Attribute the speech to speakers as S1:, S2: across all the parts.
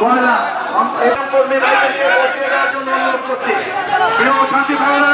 S1: কয়লা এবং কর্মী ভাইদের বসিয়ে শান্তি ভাইরা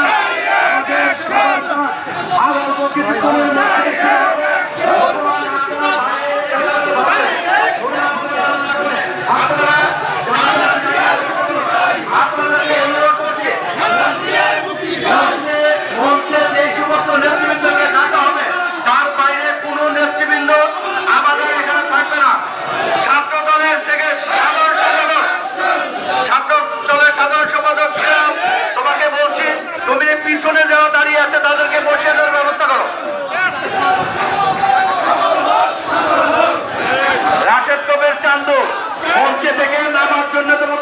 S1: আছে তাদেরকে বসিয়ে দেওয়ার ব্যবস্থা করো। রাশেদ কবির চান্দু মঞ্চে থেকে নামার জন্য তোমার